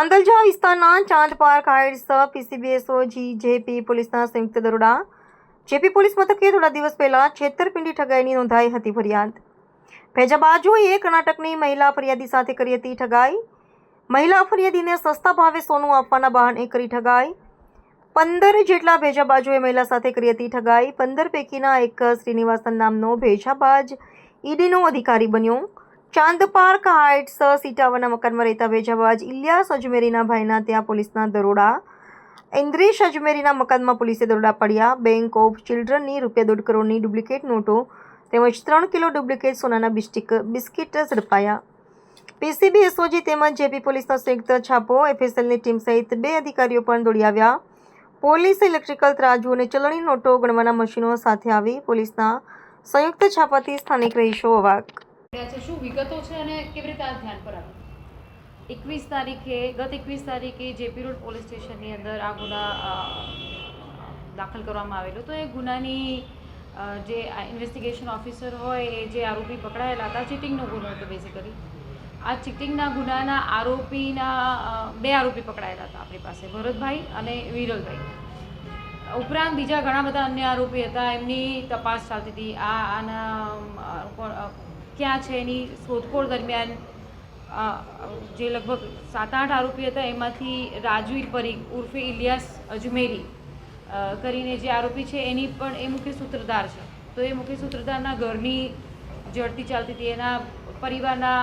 તાંદલજા વિસ્તારના Chand park heights PCBSO GJP પોલીસના સંયુક્ત દરોડા. જેપી પોલીસ મથકે થોડા દિવસ પહેલા છેતરપિંડી ઠગાઈની નોંધાઈ હતી ફરિયાદ. ભેજા બાજુએ કર્ણાટકની મહિલા ફરિયાદી સાથે કરી હતી ઠગાઈ. મહિલા ફરિયાદીને સસ્તા ભાવે સોનું આપવાના બહાને કરી ઠગાઈ. પંદર જેટલા ભેજાબાજોએ મહિલા સાથે કરી હતી ઠગાઈ. પંદર પૈકીના એક શ્રીનિવાસન નામનો ભેજાબાજ ઈડીનો અધિકારી બન્યો. ચાંદ પાર્ક, હાઇટ્સ સીટાવાના મકાનમાં રહેતા ભેજાબાજ ઇલિયાસ, અજમેરીના ભાઈના ત્યાં પોલીસના દરોડા. ઇન્દ્રેશ અજમેરીના મકાનમાં પોલીસે દરોડા પડ્યા. બેંક ઓફ ચિલ્ડ્રનની રૂપિયા દોઢ કરોડની ડુપ્લિકેટ નોટો તેમજ ત્રણ કિલો ડુપ્લિકેટ સોનાના બિસ્ટિક બિસ્કિટ ઝડપાયા. પીસીબી એસઓજી તેમજ જેપી પોલીસનો સંયુક્ત છાપો, એફએસએલની ટીમ સહિત બે અધિકારીઓ પણ દોડી આવ્યા. પોલીસ ઇલેક્ટ્રિકલ ત્રાજુ અને ચલણી નોટો ગણવાના મશીનો સાથે આવી પોલીસના સંયુક્ત છાપાથી સ્થાનિક રહીશો અવાક. શું વિગતો છે અને કેવી રીતે આ ધ્યાન પર આવ્યું એકવીસ તારીખે, ગત એકવીસ તારીખે જેપી રોડ પોલીસ સ્ટેશનની અંદર આ ગુના દાખલ કરવામાં આવેલો. તો એ ગુનાની જે ઇન્વેસ્ટિગેશન ઓફિસર હોય, એ જે આરોપી પકડાયેલા હતા, ચીટિંગનો ગુનો હતો બેઝિકલી આ ચીટિંગના ગુનાના આરોપીના બે આરોપી પકડાયેલા હતા આપણી પાસે, ભરતભાઈ અને વિરલભાઈ. ઉપરાંત બીજા ઘણા બધા અન્ય આરોપી હતા. એમની તપાસ ચાલતી હતી. આ, આના ક્યાં છે એની શોધખોળ દરમિયાન જે લગભગ સાત આઠ આરોપી હતા, એમાંથી રાજવીર પરીખ ઉર્ફે ઇલિયાસ અજમેરી કરીને જે આરોપી છે, એની પણ એ મુખ્ય સૂત્રધાર છે. તો એ મુખ્ય સૂત્રધારના ઘરની જડતી ચાલતી હતી, એના પરિવારના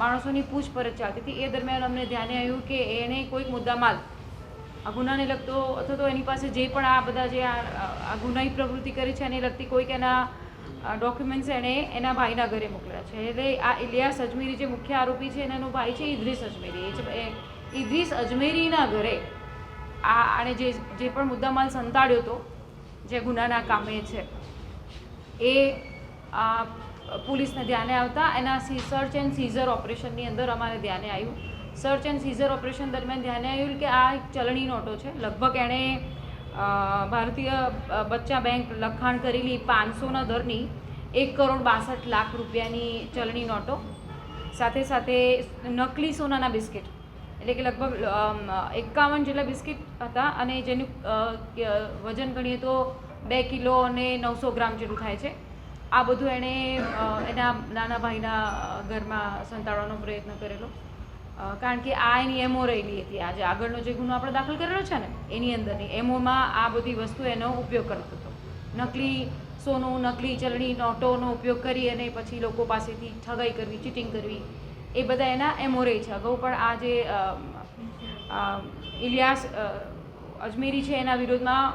માણસોની પૂછપરછ ચાલતી હતી. એ દરમિયાન અમને ધ્યાને આવ્યું કે એણે કોઈક મુદ્દામાલ, આ ગુનાને લગતો, અથવા તો એની પાસે જે પણ આ બધા જે આ ગુનાહી પ્રવૃત્તિ કરી છે, એને લગતી કોઈક એના ડોક્યુમેન્ટ્સ એણે એના ભાઈના ઘરે મોકલ્યા છે. એટલે આ ઇલિયાસ અજમેરી જે મુખ્ય આરોપી છે એનો ભાઈ છે ઇદ્રીસ અજમેરી. એ ઇદ્રીસ અજમેરીના ઘરે આ આણે જે જે પણ મુદ્દામાલ સંતાડ્યો હતો, જે ગુનાના કામે છે, એ પોલીસને ધ્યાને આવતા એના સી સર્ચ એન્ડ સીઝર ઓપરેશનની અંદર અમારે ધ્યાને આવ્યું. સર્ચ એન્ડ સીઝર ઓપરેશન દરમિયાન ધ્યાને આવ્યું કે આ એક ચલણી નોટો છે. લગભગ એણે ભારતીય બચ્ચા બેંક લખાણ કરેલી પાંચસોના દરની એક કરોડ બાસઠ લાખ રૂપિયાની ચલણી નોટો, સાથે સાથે નકલી સોનાના બિસ્કિટ. એટલે કે લગભગ એકાવન જેટલા બિસ્કિટ હતા અને જેનું વજન ગણીએ તો બે કિલો અને નવસો ગ્રામ જેટલું થાય છે. આ બધું એણે એના નાના ભાઈના ઘરમાં સંતાડવાનો પ્રયત્ન કરેલો. કારણ કે આ એની એમઓ રહેલી હતી. આજે આગળનો જે ગુનો આપણે દાખલ કરેલો છે ને, એની અંદરની એમઓમાં આ બધી વસ્તુ એનો ઉપયોગ કરતો હતો. નકલી સોનું, નકલી ચલણી, નોટોનો ઉપયોગ કરી અને પછી લોકો પાસેથી ઠગાઈ કરવી, ચીટિંગ કરવી, એ બધા એના એમઓ રહે છે. અગાઉ પણ આ જે ઇલિયાસ અજમેરી છે એના વિરોધમાં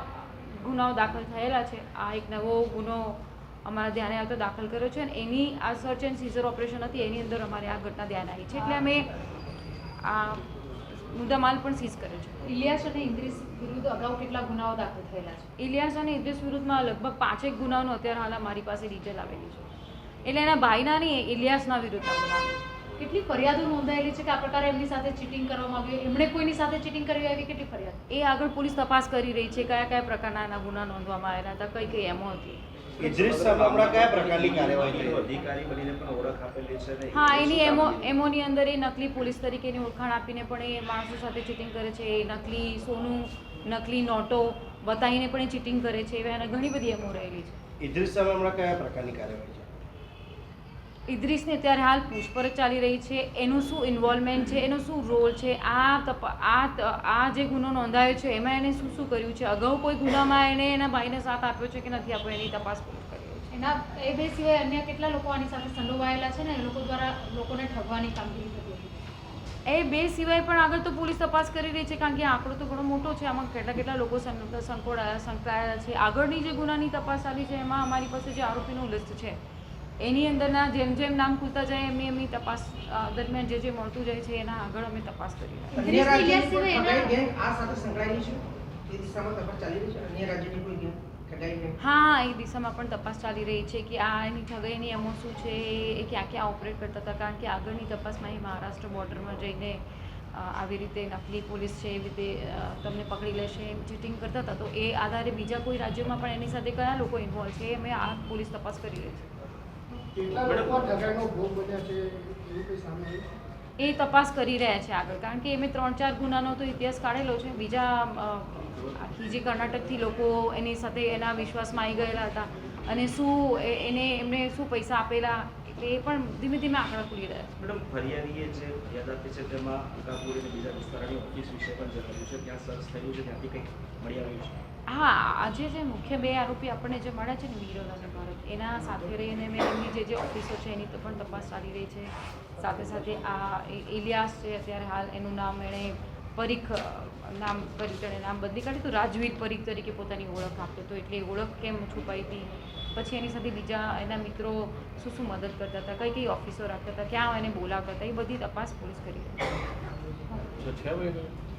ગુનાઓ દાખલ થયેલા છે. આ એક નવો ગુનો અમારા ધ્યાને આવતો દાખલ કર્યો છે અને એની આ સર્ચ એન્ડ સીઝર ઓપરેશન હતી, એની અંદર અમારે આ ઘટના ધ્યાન આવી છે. એટલે અમે આ મુદ્દામાલ પણ સીઝ કર્યો છે. ઇલિયાસ અને ઇન્દ્રિસ વિરુદ્ધ અગાઉ કેટલા ગુનાઓ દાખલ થયેલા છે? ઇલિયાસ અને ઇન્દ્રિસ વિરુદ્ધમાં લગભગ પાંચેક ગુનાઓનો અત્યારે હાલ મારી પાસે ડિટેલ આવેલી છે. એટલે એના ભાઈના નહીં ઇલિયાસના વિરુદ્ધના ગુના કેટલી ફરિયાદો નોંધાયેલી છે કે આ પ્રકારે એમની સાથે ચીટિંગ કરવામાં આવ્યું? એમણે કોઈની સાથે ચીટિંગ કરવી આવી? કેટલી ફરિયાદ? એ આગળ પોલીસ તપાસ કરી રહી છે કયા કયા પ્રકારના એના ગુના નોંધવામાં આવ્યા હતા કઈ કઈ એમો હતી. ઇદ્રિસ સાહેબ હમણાં કયા પ્રકારની કાર્યવાહી અધિકારી બનીને પણ ઓળખ આપેલી છે હા એની એમો એમોની અંદર એ નકલી પોલીસ તરીકેની ઓળખાણ આપીને પણ એ માણસો સાથે ચીટિંગ કરે છે. નકલી સોનું નકલી નોટો બતાવીને પણ એ ચીટિંગ કરે છે. એવા ઘણી બધી એમો રહેલી છે. ઇદ્રિસ સાહેબ હમણાં કયા પ્રકારની કાર્યવાહી છે? ઇદ્રીસને અત્યારે હાલ પૂછપરછ ચાલી રહી છે. એનું શું ઇન્વોલ્વમેન્ટ છે? એનો શું રોલ છે? આ તપ આ આ જે ગુનો નોંધાયો છે એમાં એને શું શું કર્યું છે? અગાઉ કોઈ ગુનામાં એણે એના ભાઈને સાથ આપ્યો છે કે નથી આપ્યો એની તપાસ કરી એના એ બે સિવાય અન્ય કેટલા લોકો આની સાથે સંડોવાયેલા છે ને? એ લોકો દ્વારા લોકોને ઠગવાની કામગીરી થતી હતી એ બે સિવાય પણ આગળ તો પોલીસ તપાસ કરી રહી છે કારણ કે આંકડો તો ઘણો મોટો છે. આમાં કેટલા કેટલા લોકો સંકળાયા સંકોડાયા સંકળાયેલા છે. આગળની જે ગુનાની તપાસ ચાલી છે એમાં અમારી પાસે જે આરોપીનું લિસ્ટ છે એની અંદરના જેમ જેમ નામ ખુલતા જાય એમની એમની તપાસ દરમિયાન જે જે મળતું જાય છે એના આગળ અમે તપાસ કરી રહ્યા છીએ. અન્ય રાજ્યની કોઈ ઠગાઈ ગેંગ આ સાથે સંકળાયેલી છે? એ દિશામાં તપાસ ચાલી રહી છે? અન્ય રાજ્યની કોઈ ગેંગ ઠગાઈ ગેંગ હા એ દિશામાં પણ તપાસ ચાલી રહી છે કે આ એની ઠગાઈની એમો શું છે એ ક્યાં ક્યાં ઓપરેટ કરતા હતા કારણ કે આગળની તપાસમાં એ મહારાષ્ટ્ર બોર્ડરમાં જઈને આવી રીતે નકલી પોલીસ છે એવી રીતે તમને પકડી લેશે એમ ચીટિંગ કરતા હતા. તો એ આધારે બીજા કોઈ રાજ્યોમાં પણ એની સાથે કયા લોકો ઇન્વોલ્વ છે એ અમે આ પોલીસ તપાસ કરી રહી છે. એ તપાસ કરી રહ્યા છે આગળ કારણ કે એમે ત્રણ ચાર ગુનાનો તો ઇતિહાસ કાઢેલો છે. બીજા આખી જે કર્ણાટકથી લોકો એની સાથે એના વિશ્વાસમાં આવી ગયેલા હતા. અને શું એ- એને એમને શું પૈસા આપેલા એટલે એ પણ ધીમે ધીમે આંકડા ખુલી રહ્યા છે. મેડમ ફરિયાદીએ જે ફરિયાદ આપી છે તેમાં અંકાપુર અને બીજા વિસ્તારની ઓફિસ વિશે પણ જણાવ્યું છે. ત્યાં સર્ચ થયું છે ત્યાંથી કંઈક મળી આવ્યું છે. હા, આજે જે મુખ્ય બે આરોપી આપણને જે મળ્યા છે ને વિરોધ અને ભારત, એના સાથે રહીને મેં એમની જે જે ઓફિસો છે એની તો પણ તપાસ ચાલી રહી છે. સાથે સાથે આ ઇલિયાસ છે, અત્યારે હાલ એનું નામ એણે પરીખ, નામ તેણે નામ બદલી કાઢ્યું તો રાજવીર પરીખ તરીકે પોતાની ઓળખ આપતો હતો એટલે ઓળખ કેમ છુપાઈ હતી? પછી એની સાથે બીજા એના મિત્રો શું શું મદદ કરતા હતા, કઈ કઈ ઓફિસો રાખતા હતા, ક્યાં એને બોલાવતા હતા, એ બધી તપાસ પોલીસ કરી ભાઈ